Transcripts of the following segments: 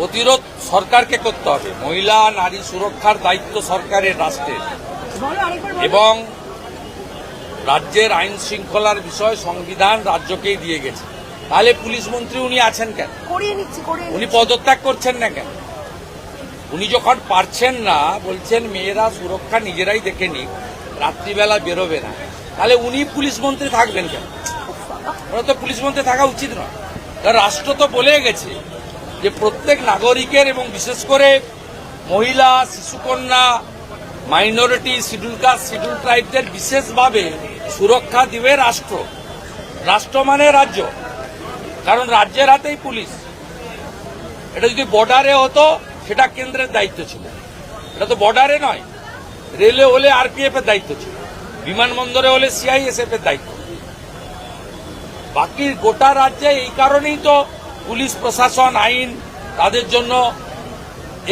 প্রতিরোধ সরকারকে করতে হবে। মহিলা নারী সুরক্ষার দায়িত্ব সরকারের রাষ্ট্রের। এবং রাজ্যের আইন শৃঙ্খলার বিষয় সংবিধান রাজ্যকেই দিয়ে গেছে। তাহলে পুলিশ মন্ত্রী উনি আছেন কেন? উনি পদত্যাগ করছেন না কেন? উনি যখন পারছেন না বলছেন মেয়েরা সুরক্ষা নিজেরাই দেখে নিক রাত্রিবেলা বেরোবে না। তাহলে উনি পুলিশ মন্ত্রী থাকবেন কেন? ওরা তো পুলিশ মন্ত্রী থাকা উচিত নয়। রাষ্ট্র তো বলে গেছে যে প্রত্যেক নাগরিকের এবং বিশেষ করে মহিলা, শিশুকন্যা, মাইনরিটি, শিডিউল কাস্ট, শিডিউল ট্রাইবদের বিশেষভাবে সুরক্ষা দিবে রাষ্ট্র। রাষ্ট্র মানে রাজ্য। কারণ রাজ্যের হাতেই পুলিশ। এটা যদি বর্ডারে হতো, সেটা কেন্দ্রের দায়িত্ব ছিল। এটা তো বর্ডারে নয়। রেলে হলে আরপিএফ এর দায়িত্ব ছিল। বিমানবন্দরে হলে সিআইএসএফ এর দায়িত্ব। বাকি গোটা রাজ্যে এই কারণেই তো পুলিশ প্রশাসন আইন তাদের জন্য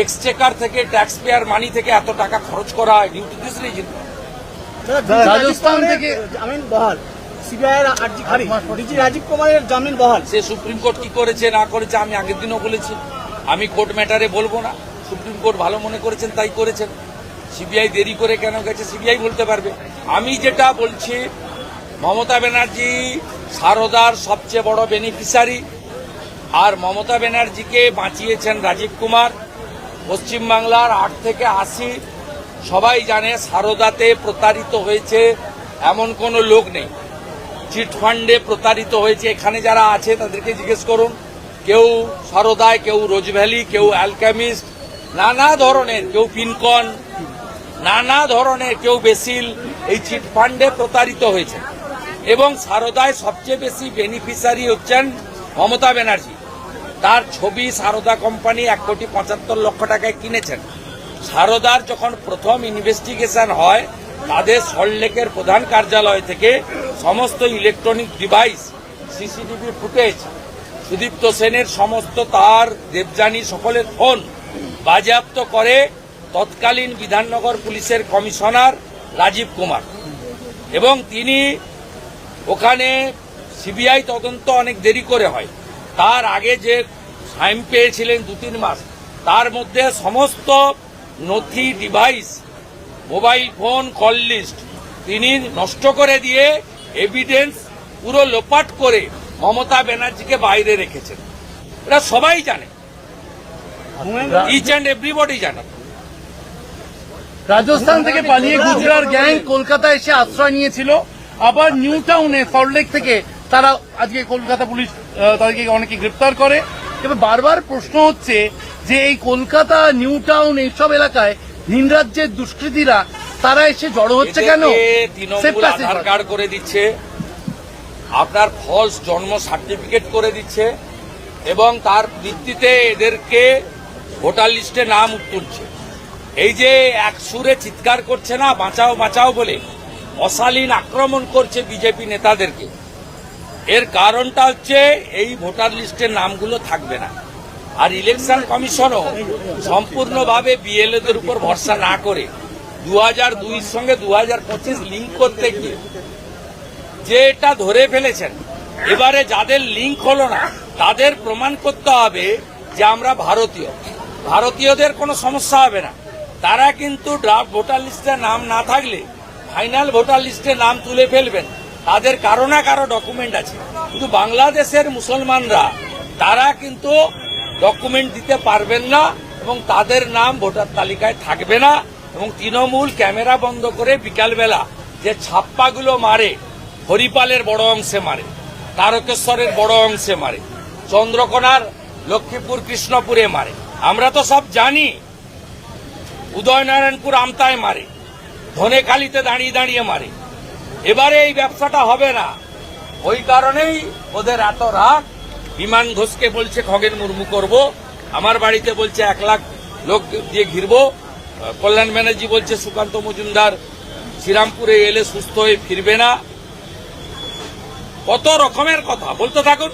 এক্সচেকার থেকে ট্যাক্স পেয়ার মানি থেকে এত টাকা খরচ করা হয় ডিউটি দিস রিজন রাজস্থান থেকে জামিন বহাল। সিবিআই আরজি খারিজ। ডিজি রাজীব কুমারের জামিন বহাল। সে সুপ্রিম কোর্ট কি করেছে না করেছে আমি আগের দিনও বলেছি। আমি কোর্ট ম্যাটারে বলব না। সুপ্রিম কোর্ট ভালো মনে করেছেন তাই করেছেন। সিবিআই দেরি করে কেন গেছে সিবিআই বলতে পারবে। আমি যেটা বলছি মমতা ব্যানার্জি সারদার সবচেয়ে বড় বেনিফিশিয়ারি আর মমতা ব্যানার্জিকে বাঁচিয়েছেন রাজীব কুমার। পশ্চিমবাংলার আট থেকে আশি, সবাই জানে সারদাতে প্রতারিত হয়েছে এমন কোনো লোক নেই। চিট ফান্ডে প্রতারিত হয়েছে, এখানে যারা আছে তাদেরকে জিজ্ঞেস করুন। কেউ সারদায়, কেউ রোজভ্যালি, কেউ অ্যালকামিস্ট, নানা ধরনের, কেউ পিনকন, নানা ধরনের, কেউ বেসিল, এই চিট ফান্ডে প্রতারিত হয়েছে। এবং সারদায় সবচেয়ে বেশি বেনিফিশিয়ারি হচ্ছেন মমতা ব্যানার্জি। তার ছবি সারদা কোম্পানি এক কোটি পঁচাত্তর লক্ষ টাকায় কিনেছেন। সারদার যখন প্রথম ইনভেস্টিগেশন হয়, তাদের সল্টলেকের প্রধান কার্যালয় থেকে সমস্ত electronic device, CCTV footage, Sudipta সেনের সমস্ত তার, দেবযানী সকলের ফোন বাজেয়াপ্ত করে তৎকালীন বিধাননগর পুলিশের কমিশনার রাজীব কুমার। এবং তিনি ওখানে সিবিআই তদন্ত অনেক দেরি করে হয়। তার আগে যে টাইম পেয়েছিলেন দু তিন মাস, তার মধ্যে সমস্ত নথি device mobile phone call list তিনি নষ্ট করে দিয়ে এভিডেন্স পুরো লোপাট করে মমতা ব্যানার্জিকে বাইরে রেখেছেন। এটা সবাই জানে। ইচ অ্যান্ড এভরিবডি জানে। রাজস্থান থেকে পালিয়ে গুজরাট গ্যাং কলকাতা এসে আশ্রয় নিয়েছিল। আবার নিউ টাউনে সল্টলেক থেকে তারা আজকে কলকাতা পুলিশ তাদেরকে অনেকে গ্রেপ্তার করে। এবার বারবার প্রশ্ন হচ্ছে যে এই কলকাতা নিউ টাউন এইসব এলাকায় ভিন রাজ্যের দুষ্কৃতীরা তারা এসে জড়ো হচ্ছে কেন? আধার কার্ড করে দিচ্ছে। আপনার ফলস জন্ম সার্টিফিকেট করে দিচ্ছে এবং তার ভিত্তিতে এদেরকে ভোটার লিস্টে নাম তুলছে। এই যে এক সুরে চিৎকার করছে না বাঁচাও বাঁচাও বলে অশালীন আক্রমণ করছে বিজেপি নেতাদেরকে। এর কারণটা হচ্ছে এই ভোটার লিস্টের নামগুলো থাকবে না। আর ইলেকশন কমিশনও সম্পূর্ণভাবে বিএলএদের উপর ভরসা না করে দু হাজার দুইয়ের সঙ্গে দু হাজার পঁচিশ লিঙ্ক করতে গিয়ে যে এটা ধরে ফেলেছেন, এবারে যাদের লিঙ্ক হলো না, তাদের প্রমাণ করতে হবে যে আমরা ভারতীয়। ভারতীয়দের কোনো সমস্যা হবে না। তারা কিন্তু ড্রাফট ভোটার লিস্টে নাম না থাকলে, ফাইনাল ভোটার লিস্টে নাম তুলে ফেলবেন। তাদের কারও না কারও ডকুমেন্ট আছে। কিন্তু বাংলাদেশের মুসলমানরা, তারা কিন্তু ডকুমেন্ট দিতে পারবেন না এবং তাদের নাম ভোটার তালিকায় থাকবে না এবং তৃণমূল ক্যামেরা বন্ধ করে বিকালবেলা যে ছাপ্পাগুলো মারে, হরিপালের বড় অংশে মারে, তারকেশ্বরের বড় অংশে মারে, চন্দ্রকোনার লক্ষ্মীপুর, কৃষ্ণপুরে মারে। আমরা তো সব জানি, উদয়নারায়ণপুর আমতায় মারে, ধনেখালিতে দাঁড়িয়ে দাঁড়িয়ে মারে। এবারে এই ব্যবসাটা হবে না। ওই কারণেই ওদের এত রাগ। বিমান ঘোষকে বলছে, খগেন মুর্মু করব। আমার বাড়িতে বলছে, এক লাখ লোক দিয়ে ঘিরব। কল্যাণ ব্যানার্জি বলছে, সুকান্ত মজুমদার শ্রীরামপুরে এলে সুস্থ হয়ে ফিরবে না। কত রকমের কথা, বলতে থাকুন।